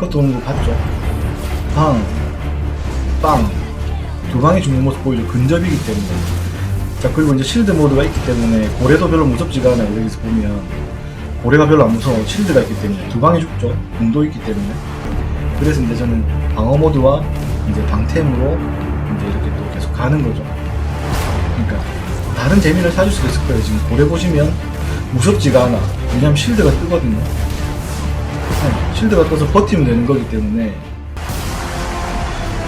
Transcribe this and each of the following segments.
그것도 오는 거 봤죠? 방, 빵. 두 방이 죽는 모습 보이죠? 근접이기 때문에. 자, 그리고 이제 실드 모드가 있기 때문에 고래도 별로 무섭지가 않아요. 여기서 보면. 고래가 별로 안 무서워. 실드가 있기 때문에. 두 방이 죽죠? 궁도 있기 때문에. 그래서 이제 저는 방어 모드와 이제 방템으로 이제 이렇게 또 계속 가는 거죠. 그러니까 다른 재미를 찾을 수도 있을 거예요. 지금 고래 보시면 무섭지가 않아. 왜냐면 실드가 뜨거든요. 네, 실드가 떠서 버티면 되는 거기 때문에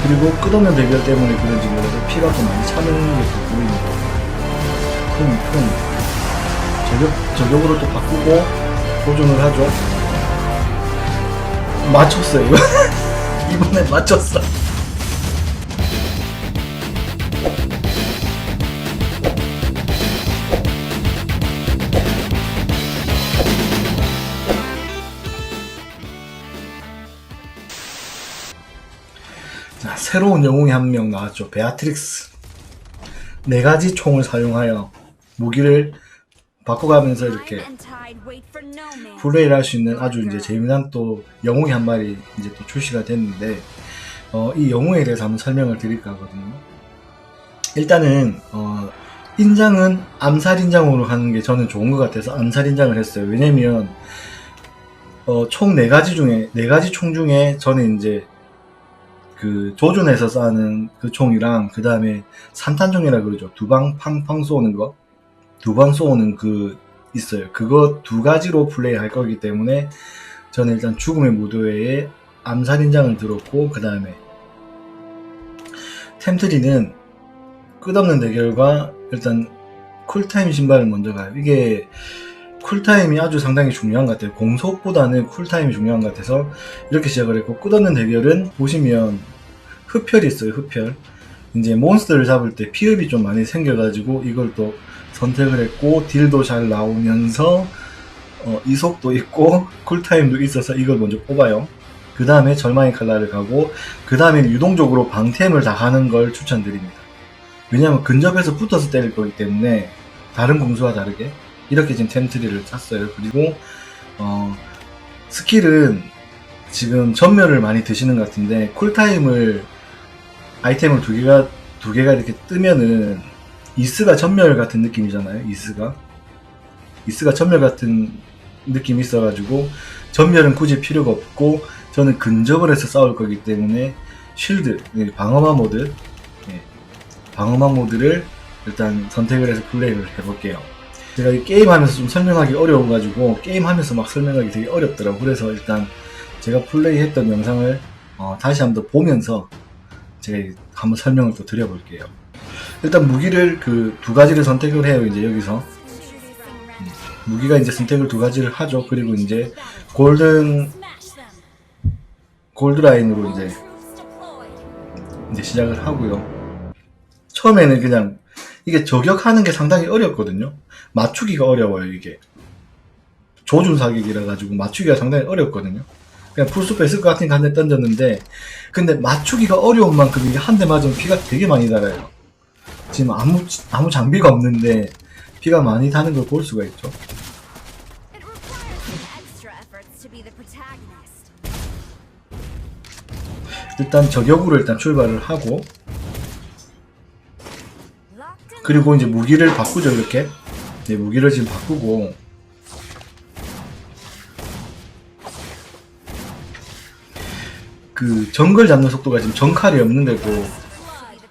그리고 끝없는 대결 때문에 그런지 몰라도 피가 좀 많이 차는 게또 보입니다. 큰, 큰 저격, 저격으로 또 바꾸고 도전을 하죠. 맞췄어요. 이거. 이번에 맞췄어. 자, 새로운 영웅이 한 명 나왔죠. 베아트릭스. 네 가지 총을 사용하여 무기를 바꿔가면서 이렇게 플레이를 할 수 있는 아주 이제 재미난 또 영웅이 한 마리 이제 또 출시가 됐는데 어, 이 영웅에 대해서 한번 설명을 드릴까 하거든요. 일단은 어, 인장은 암살 인장으로 하는 게 저는 좋은 것 같아서 암살 인장을 했어요. 왜냐면 어, 총 네 가지 중에 네 가지 총 중에 저는 이제 그 조준해서 쏴는 그 총이랑 그 다음에 산탄총이라 그러죠. 두 방 팡팡 쏘는 거. 두 방 쏘는 그 있어요. 그거 두 가지로 플레이 할 거기 때문에 저는 일단 죽음의 무도회에 암살인장을 들었고 그 다음에 템트리는 끝없는 대결과 일단 쿨타임 신발을 먼저 가요. 이게 쿨타임이 아주 상당히 중요한 것 같아요. 공속보다는 쿨타임이 중요한 것 같아서 이렇게 시작을 했고 끝없는 대결은 보시면 흡혈이 있어요. 흡혈. 이제 몬스터를 잡을 때 피흡이 좀 많이 생겨가지고 이걸 또 선택을 했고 딜도 잘 나오면서 어, 이속도 있고 쿨타임도 있어서 이걸 먼저 뽑아요. 그 다음에 절망의 칼날을 가고 그 다음에 유동적으로 방템을 다 하는 걸 추천드립니다. 왜냐하면 근접해서 붙어서 때릴 거기 때문에 다른 공수와 다르게 이렇게 지금 템트리를 짰어요. 그리고 어, 스킬은 지금 전멸을 많이 드시는 것 같은데 쿨타임을 아이템을 두 개가 두 개가 이렇게 뜨면은 이스가 전멸 같은 느낌이잖아요. 이스가 이스가 전멸 같은 느낌이 있어가지고 전멸은 굳이 필요가 없고 저는 근접을 해서 싸울 거기 때문에 쉴드 예, 방어막 모드 예, 방어막 모드를 일단 선택을 해서 플레이를 해볼게요. 제가 이 게임하면서 좀 설명하기 어려워가지고 게임하면서 막 설명하기 되게 어렵더라고. 그래서 일단 제가 플레이했던 영상을 어, 다시 한번 더 보면서 제가 한번 설명을 또 드려볼게요. 일단 무기를 그 두 가지를 선택을 해요. 이제 여기서 음, 무기가 이제 선택을 두 가지를 하죠. 그리고 이제 골든 골드 라인으로 이제 이제 시작을 하고요. 처음에는 그냥 이게 저격하는 게 상당히 어렵거든요. 맞추기가 어려워요, 이게. 조준 사격이라 가지고 맞추기가 상당히 어렵거든요. 그냥 풀숲에 있을 것 같으니까 한대 던졌는데, 근데 맞추기가 어려운 만큼 이게 한 대 맞으면 피가 되게 많이 달아요. 지금 아무, 아무 장비가 없는데, 피가 많이 다는 걸 볼 수가 있죠. 일단 저격으로 일단 출발을 하고, 그리고 이제 무기를 바꾸죠, 이렇게. 네, 무기를 지금 바꾸고. 그 정글 잡는 속도가 지금 정칼이 없는 데고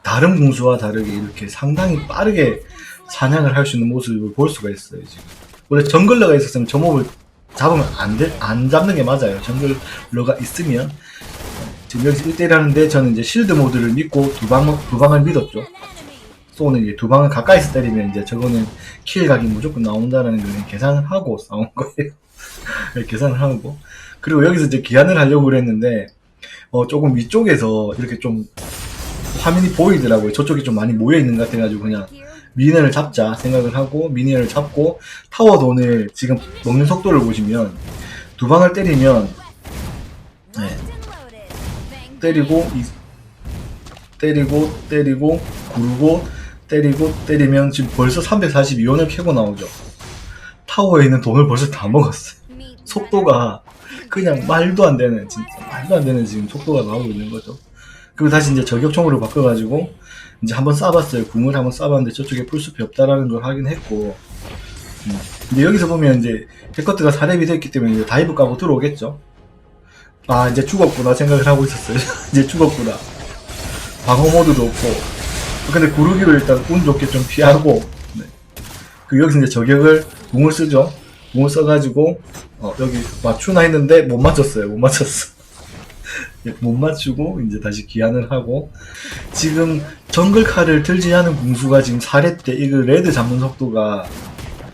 다른 공수와 다르게 이렇게 상당히 빠르게 사냥을 할 수 있는 모습을 볼 수가 있어요, 지금. 원래 정글러가 있었으면 저 몹을 잡으면 안, 돼, 안 잡는 게 맞아요. 정글러가 있으면. 지금 여기서 1대1 하는데 저는 이제 실드 모드를 믿고 두 방, 두 방을 믿었죠. 쏘는 게두 방을 가까이서 때리면 이제 저거는 킬 각이 무조건 나온다라는 걸 계산을 하고 싸운 거예요. 네, 계산을 하고. 그리고 여기서 이제 기한을 하려고 그랬는데, 어, 조금 위쪽에서 이렇게 좀 화면이 보이더라고요. 저쪽이 좀 많이 모여있는 것 같아가지고 그냥. 미니언을 잡자 생각을 하고 미니언을 잡고 타워 돈을 지금 먹는 속도를 보시면 두 방을 때리면 네, 때리고 이, 때리고 때리고 구르고 때리고 때리면 지금 벌써 342원을 캐고 나오죠. 타워에 있는 돈을 벌써 다 먹었어요. 속도가 그냥 말도 안 되는 진짜 말도 안 되는 지금 속도가 나오고 있는 거죠. 그리고 다시 이제 저격총으로 바꿔가지고 이제 한번 쏴봤어요. 궁을 한번 쏴봤는데 저쪽에 풀숲이 없다라는 걸 확인했고 음. 근데 여기서 보면 이제 해커트가 4렙이 됐기 때문에 이제 다이브 까고 들어오겠죠. 아 이제 죽었구나 생각을 하고 있었어요. 이제 죽었구나. 방어 모드도 없고 근데 구르기로 일단 운 좋게 좀 피하고 네. 그 여기서 이제 저격을 궁을 쓰죠. 궁을 써가지고 어, 여기 맞추나 했는데 못 맞췄어요. 못 맞췄어. 예, 못 맞추고 이제 다시 기한을 하고 지금 정글 칼을 들지 않은 궁수가 지금 4렙 때 이거 레드 잡는 속도가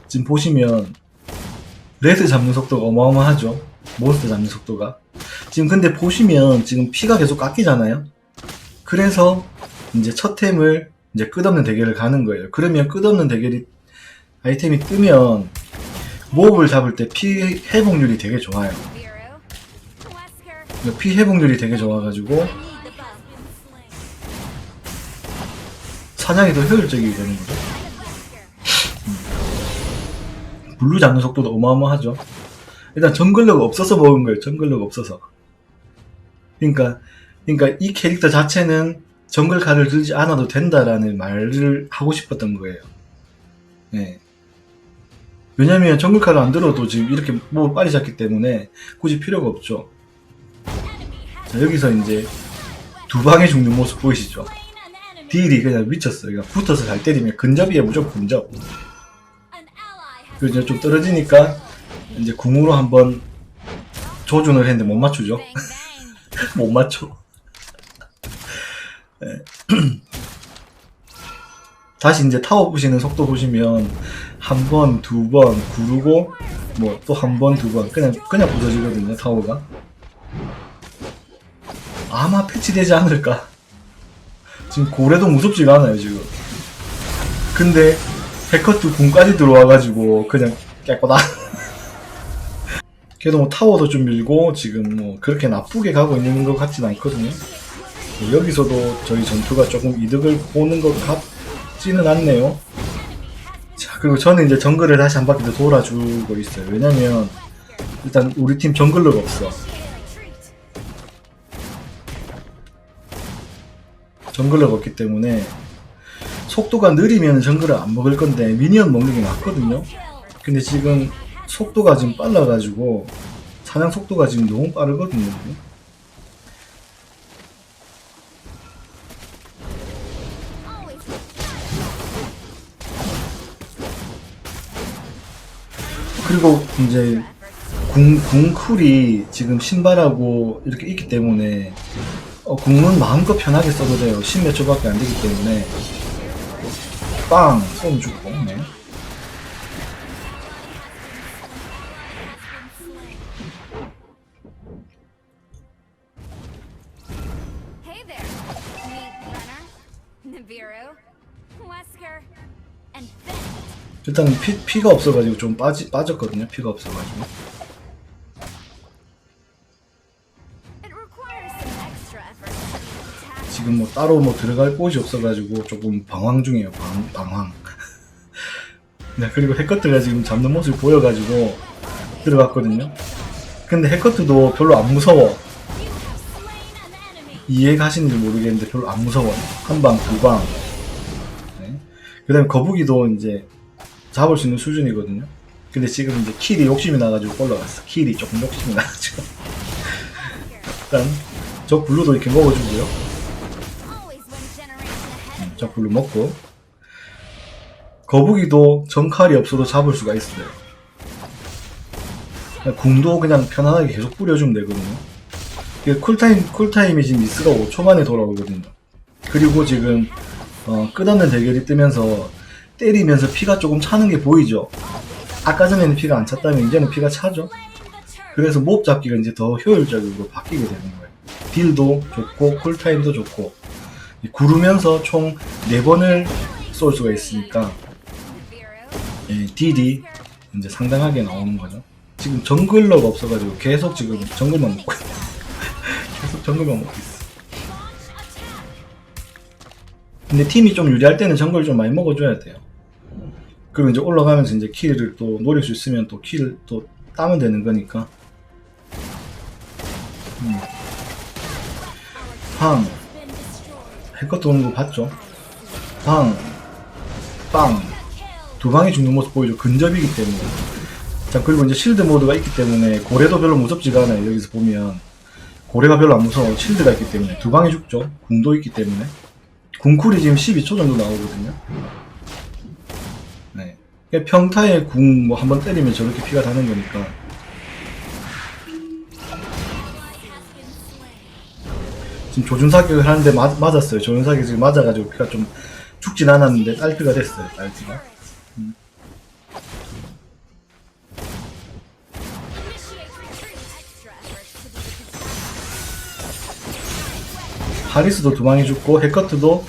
지금 보시면 레드 잡는 속도가 어마어마하죠. 몬스터 잡는 속도가. 지금 근데 보시면 지금 피가 계속 깎이잖아요. 그래서 이제 첫 템을 이제 끝없는 대결을 가는 거예요. 그러면 끝없는 대결이 아이템이 뜨면 몹을 잡을 때 피 회복률이 되게 좋아요. Vero. Wesker. 피 회복률이 되게 좋아가지고. 사냥이 더 효율적이게 되는 거죠. Wesker. 블루 잡는 속도도 어마어마하죠. 일단 정글러가 없어서 먹은 거예요. 정글러가 없어서. 그러니까 그러니까 이 캐릭터 자체는 정글 카드를 들지 않아도 된다라는 말을 하고 싶었던 거예요. 예. 왜냐면 정글 카드 안 들어도 지금 이렇게 뭐 빨리 잡기 때문에 굳이 필요가 없죠. 자, 여기서 이제 두 방에 죽는 모습 보이시죠? 딜이 그냥 미쳤어요. 그러니까 붙어서 잘 때리면 근접이에 무조건 근접. 그리고 이제 좀 떨어지니까 이제 궁으로 한번 조준을 했는데 못 맞추죠. 못 맞춰. 네. 다시 이제 타워 부시는 속도 보시면 한 번, 두 번 구르고 뭐 또 한 번, 두 번 그냥 그냥 부서지거든요 타워가. 아마 패치되지 않을까. 지금 고래도 무섭지가 않아요 지금. 근데 해커트 궁까지 들어와가지고 그냥 깨꼬다. 그래도 뭐 타워도 좀 밀고 지금 뭐 그렇게 나쁘게 가고 있는 것 같진 않거든요. 네, 여기서도 저희 전투가 조금 이득을 보는 것 같 지는 않네요. 자 그리고 저는 이제 정글을 다시 한 바퀴 더 돌아주고 있어요. 왜냐면 일단 우리 팀 정글러가 없어. 정글러가 없기 때문에 속도가 느리면 정글을 안 먹을 건데 미니언 먹는 게 낫거든요. 근데 지금 속도가 지금 빨라가지고 사냥 속도가 지금 너무 빠르거든요. 그리고 이제 궁, 궁쿨이 지금 신발하고 이렇게 있기 때문에 어, 궁은 마음껏 편하게 써도 돼요. 10몇 초밖에 안 되기 때문에 빵! 쏘면 죽고 네. 일단 피, 피가 없어가지고 좀 빠지, 빠졌거든요. 피가 없어가지고. 지금 뭐 따로 뭐 들어갈 곳이 없어가지고 조금 방황 중이에요. 방, 방황. 네, 그리고 해커트가 지금 잡는 모습이 보여가지고 들어갔거든요. 근데 해커트도 별로 안 무서워. 이해가시는지 모르겠는데 별로 안 무서워요. 한 방, 두 방. 네. 그 다음에 거북이도 이제 잡을 수 있는 수준이거든요. 근데 지금 이제 킬이 욕심이 나가지고 올라갔어. 킬이 조금 욕심이 나가지고. 일단, 저 블루도 이렇게 먹어주고요. Of 저 블루 먹고. 거북이도 정칼이 없어도 잡을 수가 있어요. 궁도 그냥 편안하게 계속 뿌려주면 되거든요. 쿨타임, 쿨타임이 지금 미스가 5초 만에 돌아오거든요. 그리고 지금, 어, 끝없는 대결이 뜨면서 때리면서 피가 조금 차는 게 보이죠? 아까 전에는 피가 안 찼다면 이제는 피가 차죠? 그래서 몹 잡기가 이제 더 효율적으로 바뀌게 되는 거예요. 딜도 좋고, 쿨타임도 좋고, 이 구르면서 총 4번을 쏠 수가 있으니까. 예, 딜이 이제 상당하게 나오는 거죠. 지금 정글러가 없어가지고 계속 지금 정글만 먹고 있어. 계속 정글만 먹고 있어. 근데 팀이 좀 유리할 때는 정글 좀 많이 먹어줘야 돼요. 그리고 이제 올라가면서 이제 킬을 또 노릴 수 있으면 또 킬을 또 따면 되는 거니까. 음. 팡. 해커트 오는 거 봤죠? 팡. 빵. 두 방이 죽는 모습 보이죠? 근접이기 때문에. 자, 그리고 이제 실드 모드가 있기 때문에 고래도 별로 무섭지가 않아요. 여기서 보면. 고래가 별로 안 무서워. 실드가 있기 때문에. 두 방이 죽죠? 궁도 있기 때문에. 궁쿨이 지금 12초 정도 나오거든요. 평타에 궁 뭐 한 번 때리면 저렇게 피가 다는 거니까. 지금 조준사격을 하는데 맞, 맞았어요. 조준사격 지금 맞아가지고 피가 좀 죽진 않았는데 딸피가 됐어요. 딸피가. 음. 하리스도 두 방이 죽고 해커트도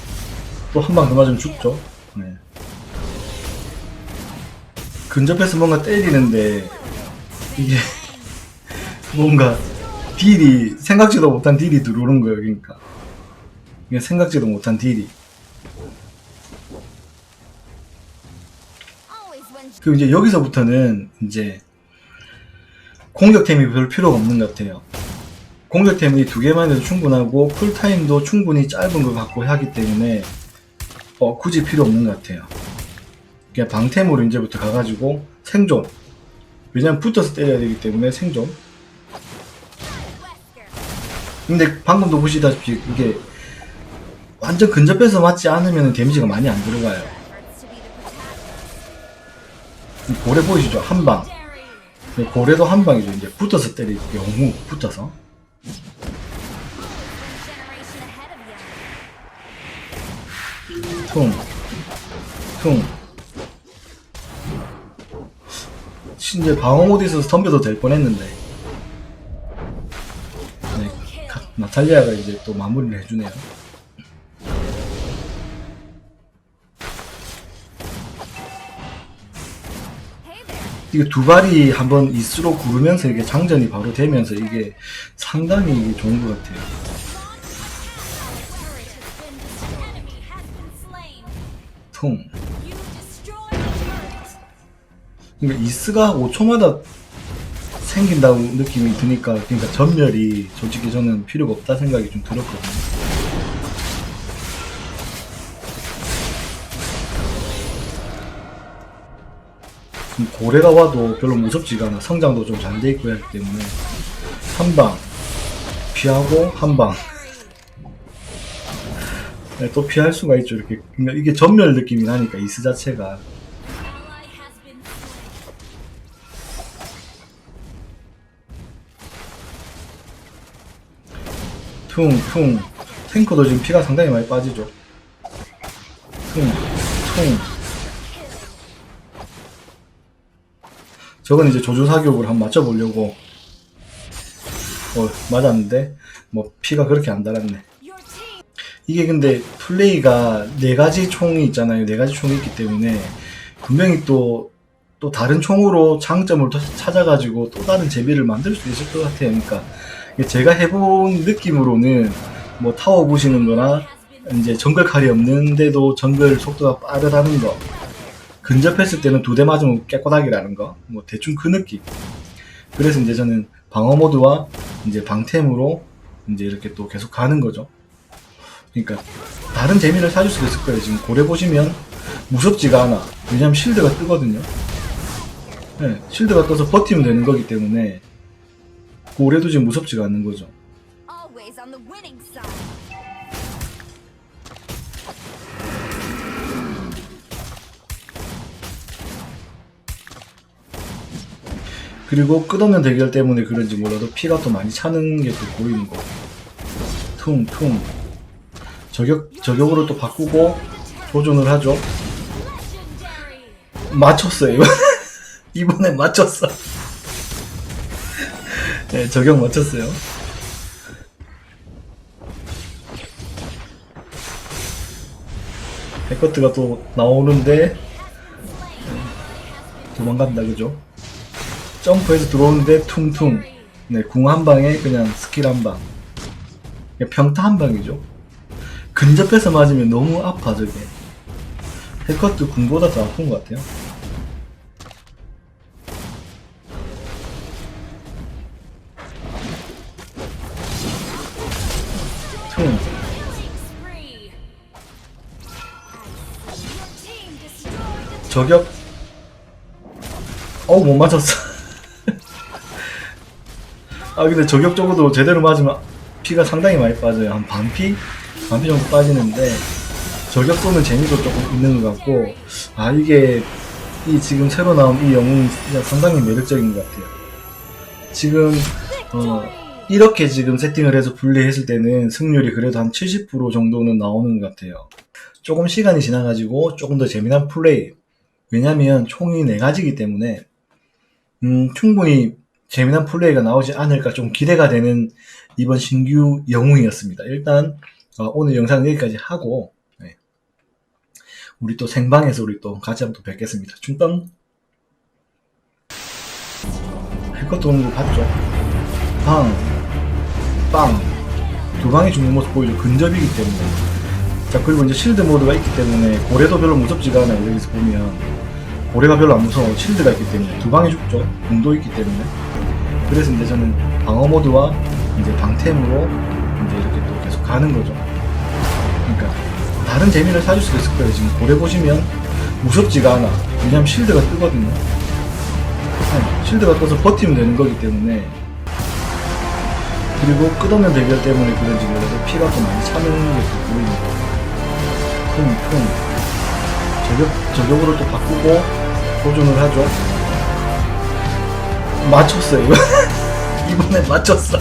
또 한 방 더 맞으면 죽죠. 네. 근접해서 뭔가 때리는데 이게 뭔가 딜이 생각지도 못한 딜이 들어오는 거예요. 그러니까 이게 생각지도 못한 딜이. 그리고 이제 여기서부터는 이제 공격템이 별 필요가 없는 것 같아요. 공격템이 두 개만 해도 충분하고 쿨타임도 충분히 짧은 걸 갖고 하기 때문에 어, 굳이 필요 없는 것 같아요. 그냥 방템으로 이제부터 가가지고 생존. 왜냐면 붙어서 때려야 되기 때문에 생존. 근데 방금도 보시다시피 이게 완전 근접해서 맞지 않으면 데미지가 많이 안 들어가요. 고래 보이시죠? 한 방. 네, 고래도 한 방이죠. 이제 붙어서 때릴 경우 붙어서. One generation ahead of you. 퉁. 퉁. 이제 방어 모드 있어서 덤벼도 될 뻔했는데. 네, 가- 나탈리아가 이제 또 마무리를 해주네요. 이게 두 발이 한번 이스로 구르면서 이게 장전이 바로 되면서 이게 상당히 이게 좋은 것 같아요. Enemy 그러니까 이스가 5초마다 생긴다고 느낌이 드니까 그러니까 전멸이 솔직히 저는 필요가 없다 생각이 좀 들었거든요. 지금 고래가 와도 별로 무섭지가 않아. 성장도 좀 잘 돼 있고 하기 때문에 한 방 피하고 한 방. 네, 또 피할 수가 있죠. 이렇게 그러니까 이게 전멸 느낌이 나니까 이스 자체가 퉁, 퉁. 탱커도 지금 피가 상당히 많이 빠지죠. 퉁, 퉁. 저건 이제 조주사격으로 한번 맞춰보려고. 어, 맞았는데, 뭐, 피가 그렇게 안 달았네. 이게 근데 플레이가 네 가지 총이 있잖아요. 네 가지 총이 있기 때문에 분명히 또, 또 다른 총으로 장점을 또 찾아가지고 또 다른 재미를 만들 수 있을 것 같아요. 그러니까 제가 해본 느낌으로는 뭐 타워 보시는 거나 이제 정글 칼이 없는데도 정글 속도가 빠르다는 거 근접했을 때는 두 대 맞으면 깨꼬닥이라는 거 뭐 대충 그 느낌 그래서 이제 저는 방어 모드와 이제 방템으로 이제 이렇게 또 계속 가는 거죠 그러니까 다른 재미를 찾을 수도 있을 거예요. 지금 고래 보시면 무섭지가 않아. 왜냐면 실드가 뜨거든요. 네, 실드가 떠서 버티면 되는 거기 때문에 고래도 지금 무섭지가 않는 거죠. 그리고 끝없는 대결 때문에 그런지 몰라도 피가 또 많이 차는 게 또 보이는 거. 퉁퉁. 저격 저격으로 또 바꾸고 조준을 하죠. 맞췄어요. 이번- 이번에 맞췄어. 네, 저격 맞췄어요. 해커트가 또 나오는데 도망간다 그죠? 점프해서 들어오는데 퉁퉁 네, 궁 한 방에 그냥 스킬 한 방. 평타 한 방이죠. 근접해서 맞으면 너무 아파 저게. 해커트 궁보다 더 아픈 것 같아요. 저격. 어우, 못 맞췄어. 아, 근데 저격 적어도 제대로 맞으면 피가 상당히 많이 빠져요. 한 반피? 반피 정도 빠지는데, 저격 쏘는 재미도 조금 있는 것 같고, 아, 이게, 이 지금 새로 나온 이 영웅이 상당히 매력적인 것 같아요. 지금, 어, 이렇게 지금 세팅을 해서 분리했을 때는 승률이 그래도 한 70% 정도는 나오는 것 같아요. 조금 시간이 지나가지고 조금 더 재미난 플레이, 왜냐면 총이 네 가지이기 때문에 음, 충분히 재미난 플레이가 나오지 않을까 좀 기대가 되는 이번 신규 영웅이었습니다. 일단 어, 오늘 영상 여기까지 하고 네. 우리 또 생방에서 우리 또 같이 한번 또 뵙겠습니다. 중빵 할 것도 없는 거 봤죠? 방, 빵, 두 방이 죽는 모습 보이죠? 근접이기 때문에 자 그리고 이제 실드 모드가 있기 때문에 고래도 별로 무섭지가 않아요 여기서 보면 고래가 별로 안 무서워. 실드가 있기 때문에. 두 방이 죽죠. 궁도 있기 때문에. 그래서 이제 저는 방어 모드와 이제 방템으로 이제 이렇게 또 계속 가는 거죠. 그러니까 다른 재미를 찾을 수도 있을 거예요. 지금 고래 보시면 무섭지가 않아. 왜냐면 실드가 뜨거든요. 네, 실드가 떠서 버티면 되는 거기 때문에. 그리고 끝없는 대결 때문에 그런지 몰라도 피가 또 많이 차는 게또 보입니다 퉁퉁 저격, 저격으로 또 바꾸고 도전을 하죠. 맞췄어요 이번에 맞췄어